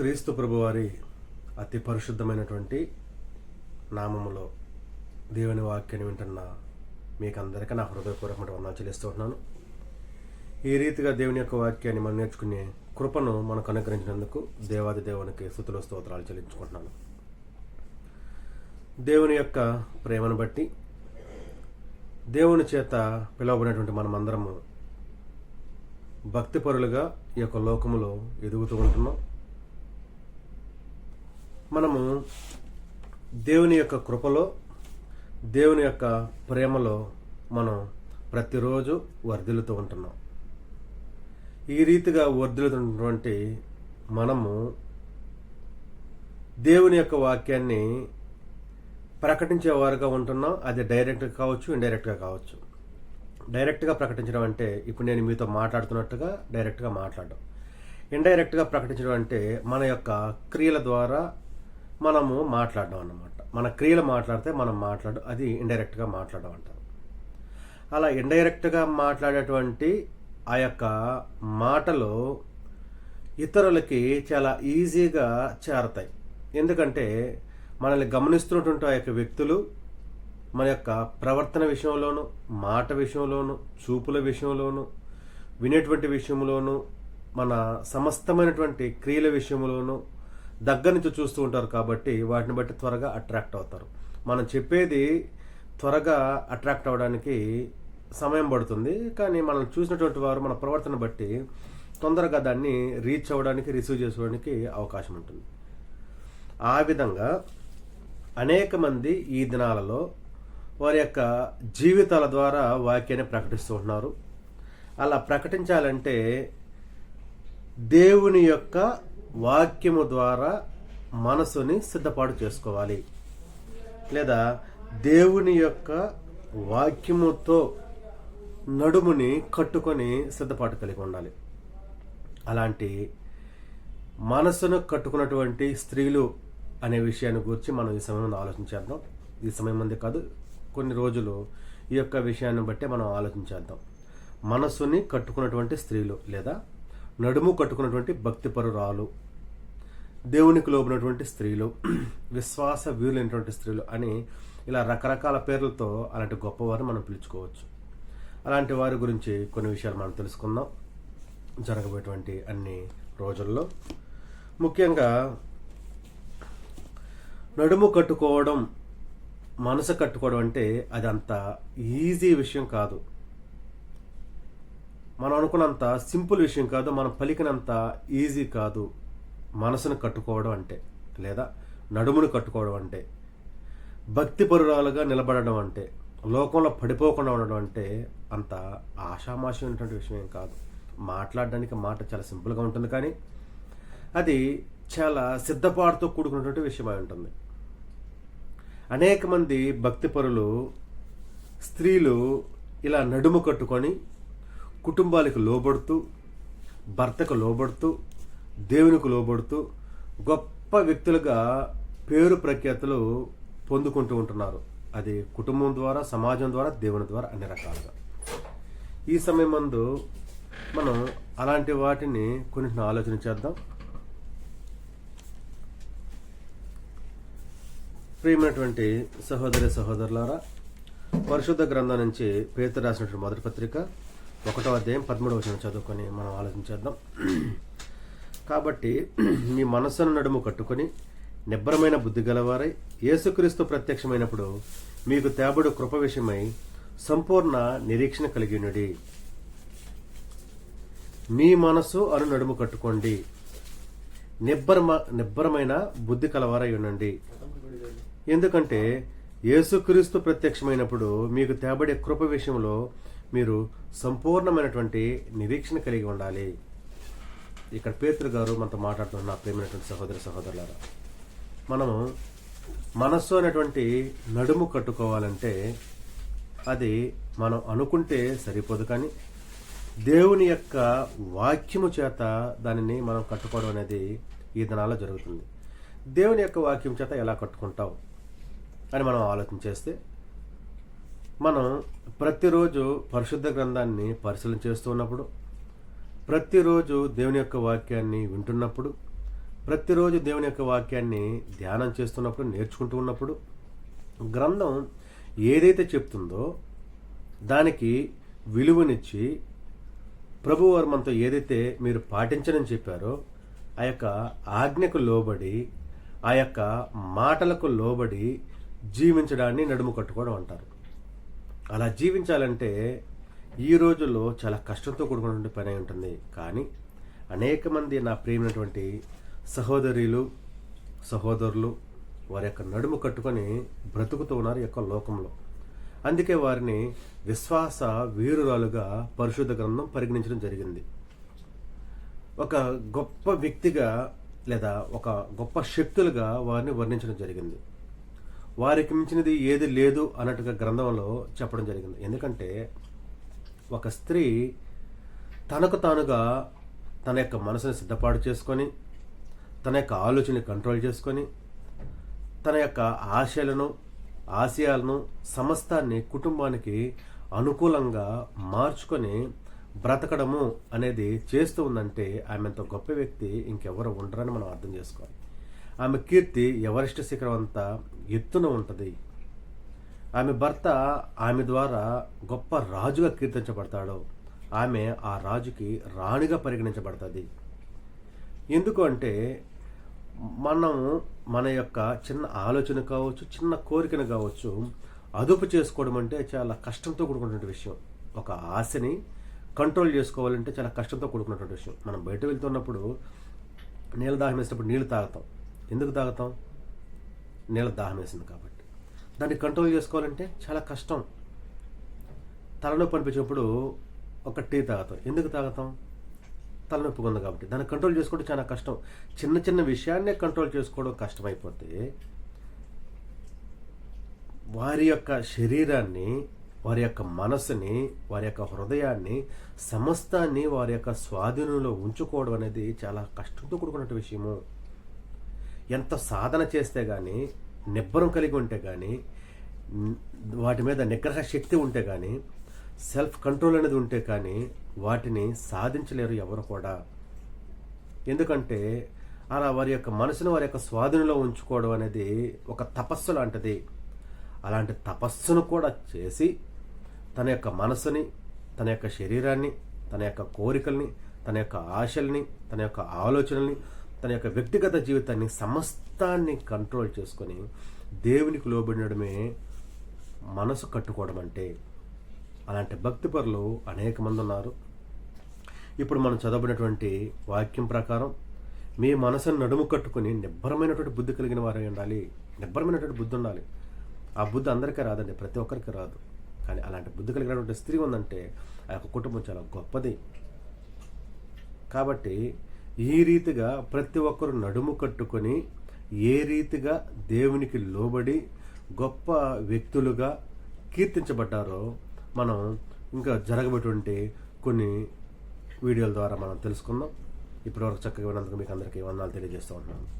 క్రీస్తు ప్రభువారి అతి పరిశుద్ధమైనటువంటి నామములో దేవుని వాక్యాన్ని వింటున్న మీకందరికీ నా హృదయపూర్వకమైన వందలు చెల్లిస్తున్నాను ఈ రీతిగా దేవుని యొక్క వాక్యాన్ని మనం నేర్చుకునే కృపను మనకు అనుగ్రహించినందుకు దేవాది దేవునికి స్థుతుల స్తోత్రాలు చెల్లించుకుంటున్నాను. దేవుని యొక్క ప్రేమను బట్టి దేవుని చేత పిలువబడినటువంటి మనమందరము భక్తిపరులుగా ఈ యొక్క లోకములో ఎదుగుతూ ఉంటున్నాం. మనము దేవుని యొక్క కృపలో దేవుని యొక్క ప్రేమలో మనం ప్రతిరోజు వర్ధిల్లుతూ ఉంటున్నాం. ఈ రీతిగా వర్ధిల్లుతున్నటువంటి మనము దేవుని యొక్క వాక్యాన్ని ప్రకటించేవారుగా ఉంటున్నాం. అది డైరెక్ట్గా కావచ్చు ఇండైరెక్ట్గా కావచ్చు. డైరెక్ట్గా ప్రకటించడం అంటే ఇప్పుడు నేను మీతో మాట్లాడుతున్నట్టుగా డైరెక్ట్గా మాట్లాడడం. ఇండైరెక్ట్గా ప్రకటించడం అంటే మన యొక్క క్రియల ద్వారా మనము మాట్లాడడం అన్నమాట. మన క్రియలు మాట్లాడితే మనం మాట్లాడు అది ఇండైరెక్ట్గా మాట్లాడడం అంటారు అలా ఇండైరెక్ట్గా మాట్లాడేటువంటి ఆ యొక్క మాటలు ఇతరులకి చాలా ఈజీగా చేరతాయి. ఎందుకంటే మనల్ని గమనిస్తున్నటువంటి ఆ యొక్క వ్యక్తులు మన యొక్క ప్రవర్తన విషయంలోను మాట విషయంలోను చూపుల విషయంలోను వినేటువంటి విషయంలోను మన సమస్తమైనటువంటి క్రియల విషయంలోను దగ్గర నుంచి చూస్తూ ఉంటారు కాబట్టి వాటిని బట్టి త్వరగా అట్రాక్ట్ అవుతారు. మనం చెప్పేది త్వరగా అట్రాక్ట్ అవ్వడానికి సమయం పడుతుంది కానీ మనం చూసినటువంటి వారు మన ప్రవర్తన బట్టి తొందరగా దాన్ని రీచ్ అవ్వడానికి రిసీవ్ చేసుకోవడానికి అవకాశం ఉంటుంది. ఆ విధంగా అనేక మంది ఈ దినాలలో వారి యొక్క జీవితాల ద్వారా వాక్యాన్ని ప్రకటిస్తూ ఉంటున్నారు. అలా ప్రకటించాలంటే దేవుని యొక్క వాక్యము ద్వారా మనసుని సిద్ధపాటు చేసుకోవాలి. లేదా దేవుని యొక్క వాక్యముతో నడుముని కట్టుకొని సిద్ధపాటు కలిగి ఉండాలి. అలాంటి మనసును కట్టుకున్నటువంటి స్త్రీలు అనే విషయాన్ని గురించి మనం ఈ సమయంలో ఆలోచించేద్దాం ఈ సమయం మంది కాదు కొన్ని రోజులు ఈ యొక్క విషయాన్ని బట్టే మనం ఆలోచించేద్దాం మనసుని కట్టుకున్నటువంటి స్త్రీలు లేదా నడుము కట్టుకున్నటువంటి భక్తిపరురాలు దేవునికి లోబడినటువంటి స్త్రీలు విశ్వాస వీరులైనటువంటి స్త్రీలు అని ఇలా రకరకాల పేర్లతో అలాంటి గొప్పవారిని మనం పిలుచుకోవచ్చు. అలాంటి వారి గురించి కొన్ని విషయాలు మనం తెలుసుకుందాం. జరగబోయేటువంటి అన్ని రోజుల్లో ముఖ్యంగా నడుము కట్టుకోవడం మనసు కట్టుకోవడం అంటే అది అంత ఈజీ విషయం కాదు. మనం అనుకున్నంత సింపుల్ విషయం కాదు మనం పలికినంత ఈజీ కాదు. మనసును కట్టుకోవడం అంటే లేదా నడుమును కట్టుకోవడం అంటే భక్తిపరురాలుగా నిలబడడం అంటే లోకంలో పడిపోకుండా ఉండడం అంటే అంత ఆషామాషమైనటువంటి విషయం ఏం కాదు. మాట్లాడడానికి మాట చాలా సింపుల్గా ఉంటుంది కానీ అది చాలా సిద్ధపాటుతో కూడుకున్నటువంటి విషయమై ఉంటుంది. అనేక మంది భక్తిపరులు స్త్రీలు ఇలా నడుము కట్టుకొని కుటుంబాలకు లోబడుతూ భర్తకు లోబడుతూ దేవునికి లోబడుతూ గొప్ప వ్యక్తులుగా పేరు ప్రఖ్యాతులు పొందుకుంటూ ఉంటున్నారు. అది కుటుంబం ద్వారా సమాజం ద్వారా దేవుని ద్వారా అన్ని రకాలుగా. ఈ సమయం ముందు మనం అలాంటి వాటిని కొన్నింటిని ఆలోచన చేద్దాం. ప్రియమైనటువంటి సహోదరి సహోదరులారా పరిశుద్ధ గ్రంథం నుంచి పేరు రాసినటువంటి మొదటి పత్రిక ఒకటో అధ్యాయం పదమూడవ వచనం చదువుకొని మనం ఆలోచించేద్దాం కాబట్టి మీ మనస్సును నడుము కట్టుకొని నిబ్బరమైన బుద్ధి గలవారై యేసుక్రీస్తు ప్రత్యక్షమైనప్పుడు మీకు తేబడు కృప విషయమై సంపూర్ణ నిరీక్షణ కలిగి ఉన్నది మీ మనస్సు అను నడుము కట్టుకోండి. నిబ్బరమ నిబ్బరమైన బుద్ధి కలవారై ఉండండి. ఎందుకంటే యేసుక్రీస్తు ప్రత్యక్షమైనప్పుడు మీకు తేబడే కృప విషయంలో మీరు సంపూర్ణమైనటువంటి నిరీక్షణ కలిగి ఉండాలి. ఇక్కడ పేతురు గారు మనతో మాట్లాడుతున్న నా ప్రేమైనటువంటి సహోదర సహోదరులారా మనము మనస్సు అనేటువంటి నడుము కట్టుకోవాలంటే అది మనం అనుకుంటే సరిపోదు కానీ దేవుని యొక్క వాక్యము చేత దానిని మనం కట్టుకోవడం అనేది ఈ దినాల్లో జరుగుతుంది. దేవుని యొక్క వాక్యం చేత ఎలా కట్టుకుంటావు అని మనం ఆలోచన చేస్తే మనం ప్రతిరోజు పరిశుద్ధ గ్రంథాన్ని పరిశీలన చేస్తూ ఉన్నప్పుడు ప్రతిరోజు దేవుని యొక్క వాక్యాన్ని వింటున్నప్పుడు ప్రతిరోజు దేవుని యొక్క వాక్యాన్ని ధ్యానం చేస్తున్నప్పుడు నేర్చుకుంటూ ఉన్నప్పుడు గ్రంథం ఏదైతే చెప్తుందో దానికి విలువనిచ్చి ప్రభువారు మనతో ఏదైతే మీరు పాటించనని చెప్పారో ఆ యొక్క ఆజ్ఞకు లోబడి ఆ యొక్క మాటలకు లోబడి జీవించడాన్ని నడుము కట్టుకోవడం అంటారు. అలా జీవించాలంటే ఈ రోజుల్లో చాలా కష్టంతో కూడుకున్నటువంటి పని ఉంటుంది. కానీ అనేక మంది నా ప్రియమైనటువంటి సహోదరులు సహోదరులు వారి యొక్క నడుము కట్టుకొని బ్రతుకుతూ ఉన్నారు యొక్క లోకంలో. అందుకే వారిని విశ్వాస వీరురాలుగా పరిశుద్ధ గ్రంథం పరిగణించడం జరిగింది. ఒక గొప్ప వ్యక్తిగా లేదా ఒక గొప్ప శక్తులుగా వారిని వర్ణించడం జరిగింది. వారికి మించినది ఏది లేదు అన్నట్టుగా గ్రంథంలో చెప్పడం జరిగింది. ఎందుకంటే ఒక స్త్రీ తనకు తానుగా తన యొక్క మనసుని సిద్ధపాటు చేసుకొని తన యొక్క ఆలోచనని కంట్రోల్ చేసుకొని తన యొక్క ఆశయాలను ఆశయాలను సమస్తాన్ని కుటుంబానికి అనుకూలంగా మార్చుకొని బ్రతకడము అనేది చేస్తూ ఉందంటే ఆమె అంత గొప్ప వ్యక్తి ఇంకెవరు ఉండరని మనం అర్థం చేసుకోవాలి. ఆమె కీర్తి ఎవరెస్ట్ శిఖరం అంతా ఎత్తున ఉంటుంది. ఆమె భర్త ఆమె ద్వారా గొప్ప రాజుగా కీర్తించబడతాడు. ఆమె ఆ రాజుకి రాణిగా పరిగణించబడుతుంది. ఎందుకు అంటే మనం మన యొక్క చిన్న ఆలోచన కావచ్చు చిన్న కోరికను కావచ్చు అదుపు చేసుకోవడం అంటే చాలా కష్టంతో కూడుకున్నటువంటి విషయం. ఒక ఆశని కంట్రోల్ చేసుకోవాలంటే చాలా కష్టంతో కూడుకున్నటువంటి విషయం. మనం బయట వెళ్తున్నప్పుడు నీళ్ళ దాహం వేసినప్పుడు నీళ్ళు తాగుతాం. ఎందుకు తాగుతాం? నీళ్ళ దాహం వేసింది కాబట్టి. దాన్ని కంట్రోల్ చేసుకోవాలంటే చాలా కష్టం. తలనొప్పి అనిపించినప్పుడు ఒక టీ తాగుతాం. ఎందుకు తాగుతాం? తలనొప్పి ఉంది కాబట్టి. దాన్ని కంట్రోల్ చేసుకోవడం చాలా కష్టం. చిన్న చిన్న విషయాన్నే కంట్రోల్ చేసుకోవడం కష్టమైపోతే వారి యొక్క శరీరాన్ని వారి యొక్క మనసుని వారి యొక్క హృదయాన్ని సమస్తాన్ని వారి యొక్క స్వాధీనంలో ఉంచుకోవడం అనేది చాలా కష్టంతో కూడుకున్నటువంటి విషయము. ఎంత సాధన చేస్తే కానీ నిబ్బరం కలిగి ఉంటే కానీ వాటి మీద నిగ్రహ శక్తి ఉంటే కానీ సెల్ఫ్ కంట్రోల్ అనేది ఉంటే కానీ వాటిని సాధించలేరు ఎవరు కూడా. ఎందుకంటే అలా వారి యొక్క మనసును వారి యొక్క స్వాధీనంలో ఉంచుకోవడం అనేది ఒక తపస్సు లాంటిది. అలాంటి తపస్సును కూడా చేసి తన యొక్క మనసుని తన యొక్క శరీరాన్ని తన యొక్క కోరికల్ని తన యొక్క ఆశల్ని తన యొక్క ఆలోచనల్ని తన యొక్క వ్యక్తిగత జీవితాన్ని సమస్తాన్ని కంట్రోల్ చేసుకొని దేవునికి లోబడినడమే మనసు కట్టుకోవడం అంటే. అలాంటి భక్తిపరులు అనేక మంది ఉన్నారు. ఇప్పుడు మనం చదవబడినటువంటి వాక్యం ప్రకారం మీ మనసును నడుము కట్టుకుని నిబ్బరమైనటువంటి బుద్ధి కలిగిన వారై ఉండాలి. నిబ్బరమైనటువంటి బుద్ధి ఉండాలి. ఆ బుద్ధి అందరికీ రాదండి ప్రతి ఒక్కరికి రాదు. కానీ అలాంటి బుద్ధి కలిగినటువంటి స్త్రీ ఉందంటే ఆ యొక్క కుటుంబం చాలా గొప్పది. కాబట్టి ఈ రీతిగా ప్రతి ఒక్కరు నడుము కట్టుకొని ఏ రీతిగా దేవునికి లోబడి గొప్ప వ్యక్తులుగా కీర్తించబడ్డారో మనం ఇంకా జరగబెటువంటి కొన్ని వీడియోల ద్వారా మనం తెలుసుకుందాం. ఇప్పటివరకు చక్కగా విన్నందుకు మీకు అందరికీ వందనాలు తెలియజేస్తూ ఉన్నాను